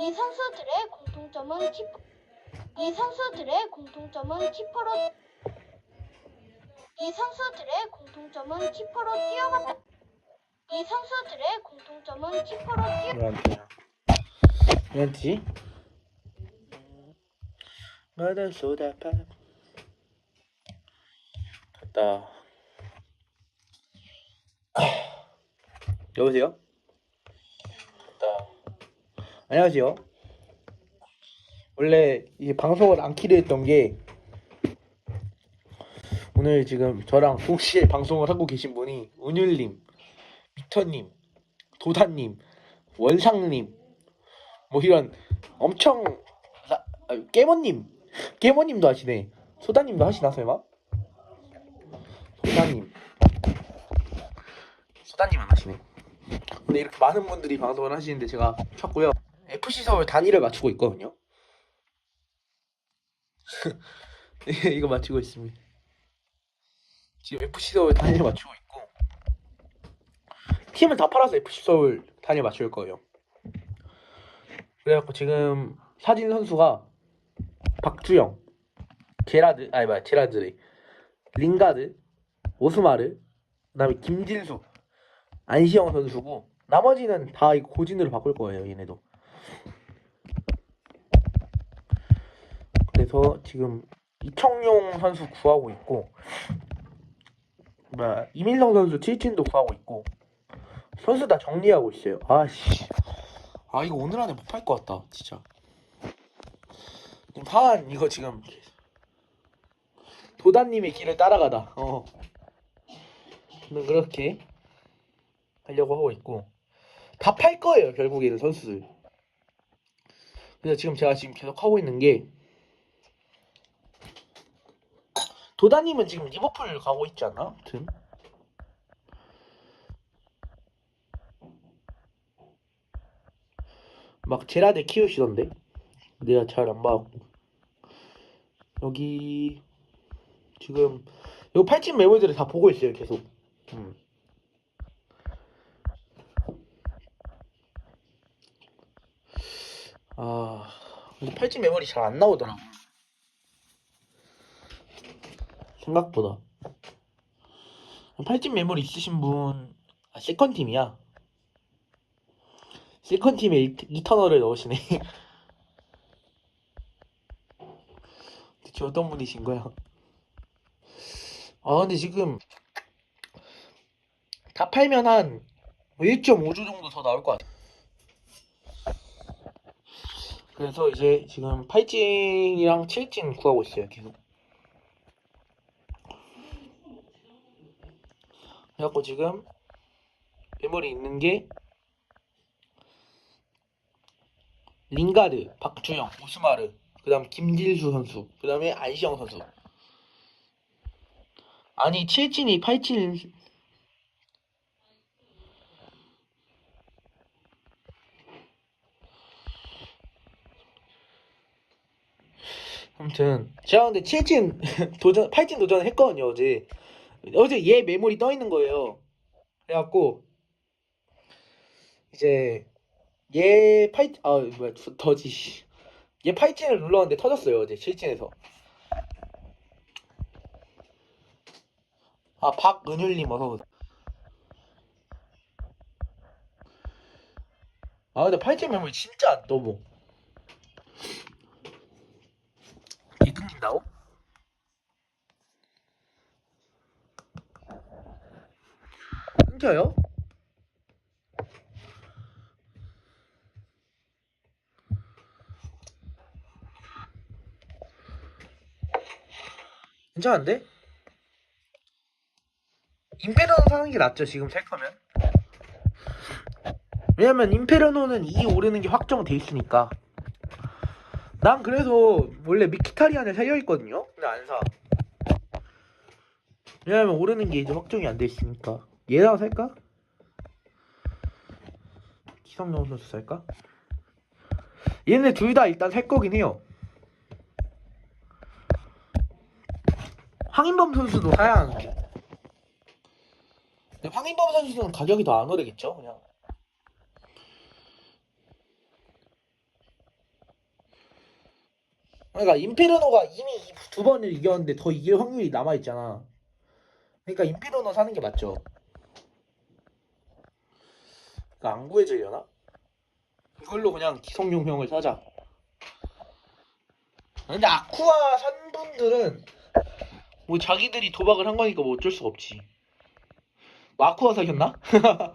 이 선수들의 공통점은 키퍼. 이 선수들의 공통점은 키퍼로. 이 선수들의 공통점은 키퍼로 뛰어갔다. 이 선수들의 공통점은 키퍼로 뛰어. 왜안되지? 마다 소다파 됐다 여보세요? 됐다 안녕하세요. 원래 이 방송을 안 키려 했던 게 오늘 지금 저랑 동시에 방송을 하고 계신 분이 은율님, 미터님, 도다님, 원상님 뭐 이런 엄청 라, 아, 깨모님 깨모님도 하시네. 소다님도 하시나 설마? 소다님. 소다님 안 하시네. 근데 이렇게 많은 분들이 방송을 하시는데 제가 켰고요 FC 서울 단위를 맞추고 있거든요. 이거 맞추고 있습니다. 지금 FC 서울 단위를 맞추고 있고 팀을 다 팔아서 FC 서울 단위 맞출 거예요. 그래갖고 지금 사진 선수가 박주영, 제라드, 아니 뭐야 제라드래, 링가드, 오스마르, 그다음에 김진수, 안시영 선수고 나머지는 다 고진으로 바꿀 거예요 얘네도. 그래서 지금 이청용 선수 구하고 있고, 뭐야 이민성 선수 칠진도 구하고 있고 선수 다 정리하고 있어요. 아씨. 아 이거 오늘 안에 못 팔 것 같다 진짜. 한 이거 지금. 도다님의 길을 따라가다. 어. 저는 그렇게 하려고 하고 있고 다 팔 거예요 결국에는 선수들 그래서 지금 제가 지금 계속 하고 있는 게 도다님은 지금 리버풀 가고 있지 않나? 아무튼 막 제라드 키우시던데 내가 잘 안 봐갖고 여기 지금 요 팔찌 메모들을 다 보고 있어요 계속 음. 아 근데 팔찌 메모리 잘 안 나오더라 생각보다 팔찌 메모리 있으신 분 아, 세컨 팀이야 세컨 팀에 이, 이터널을 넣으시네. 대체 어떤 분이신 거야? 아 근데 지금 다 팔면 한 1.5조 정도 더 나올 것 같아. 그래서 이제 지금 8찐이랑 7찐 구하고 있어요 계속. 그래갖고 지금 메모리 있는 게 링가드, 박주영, 오스마르, 그 다음 김질수 선수, 그 다음에 안시영 선수. 아니 7진이 8진 아무튼 제가 근데 7진 도전 8진 도전을 했거든요 어제. 어제 얘 메모리 떠 있는 거예요. 그래갖고 이제 얘 파이 아 뭐야 더- 더지 씨. 얘 파이팅을 눌렀는데 터졌어요 어제 실진에서. 아 박은율님 어서 오세요. 아 근데 파이팅 메모리 진짜 안 떠보 얘 끊긴다고? 끊겨요? 괜찮은데? 임페르노 사는 게 낫죠 지금 살 거면 왜냐면 임페르노는 2 오르는 게 확정돼 있으니까 난 그래서 원래 미키타리안을 살려 있거든요 근데 안 사 왜냐면 오르는 게 이제 확정이 안 돼 있으니까 얘랑 살까? 기성용 선수 살까? 얘네 둘 다 일단 살 거긴 해요 황인범 선수도 사야 하는데. 근데 황인범 선수는 가격이 더 안 오르겠죠, 그냥. 그러니까 임페르노가 이미 두 번을 이겼는데 더 이길 확률이 남아 있잖아. 그러니까 임페르노 사는 게 맞죠. 그러니까 안 구해지려나? 이걸로 그냥 기성용형을 사자. 근데 아쿠아 산 분들은 뭐 자기들이 도박을 한 거니까 뭐 어쩔 수가 없지. 뭐 아쿠아 사셨나?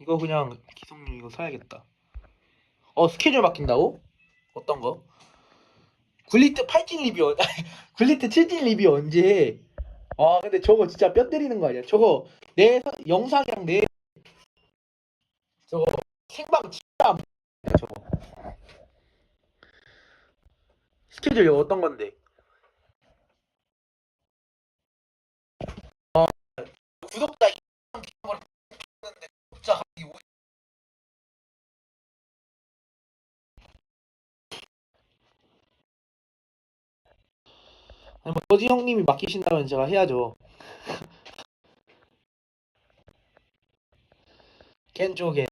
이거 그냥 기성용 이거 사야겠다. 어 스케줄 바뀐다고? 어떤 거? 굴리트 8진 리뷰 언- 굴리트 7진 리뷰 언제 해? 아 근데 저거 진짜 뼈 때리는 거 아니야? 저거 내 사- 영상이랑 내 저거 생방 진짜 저거 스케줄 이거 어떤 건데? 아 구독자 2만 걸 했는데 구독자 갑자기 50 저지 형님이 맡기신다면 제가 해야죠. 깬 쪽에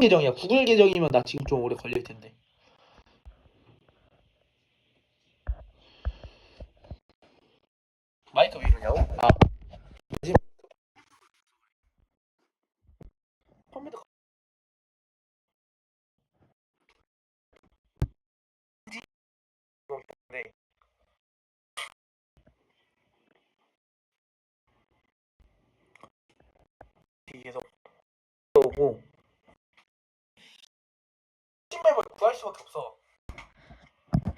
계정이야. 구글 계정이면 나 지금 좀 오래 걸릴 텐데. 마이크 왜 이러냐고? 아. 마지막. 컴퓨터 네. 계속 오고 신발을 구할 수밖에 없어.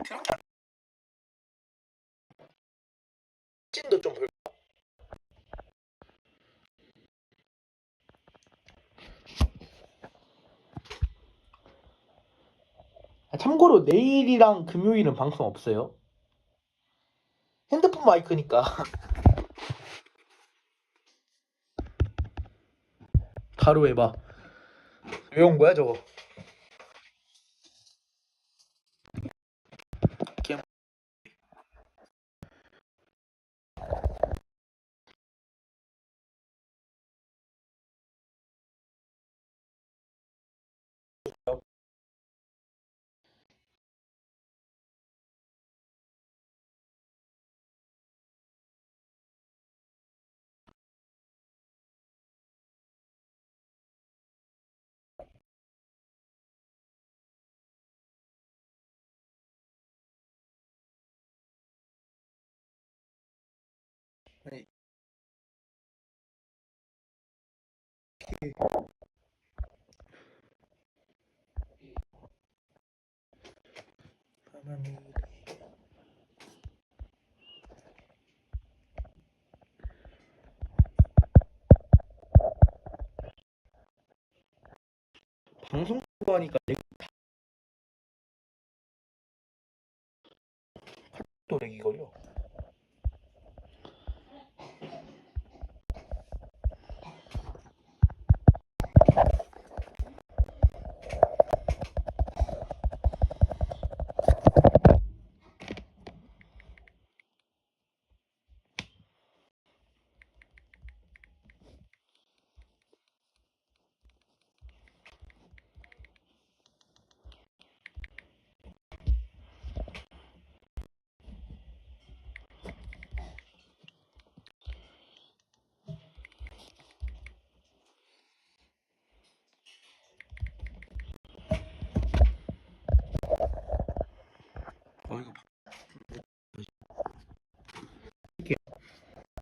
그렇게 찐도 좀 볼. 아, 참고로 내일이랑 금요일은 방송 없어요. 핸드폰 마이크니까. 바로 해봐. 왜 온 거야 저거? 방송 거 하니까 렉- 또 렉이 걸려.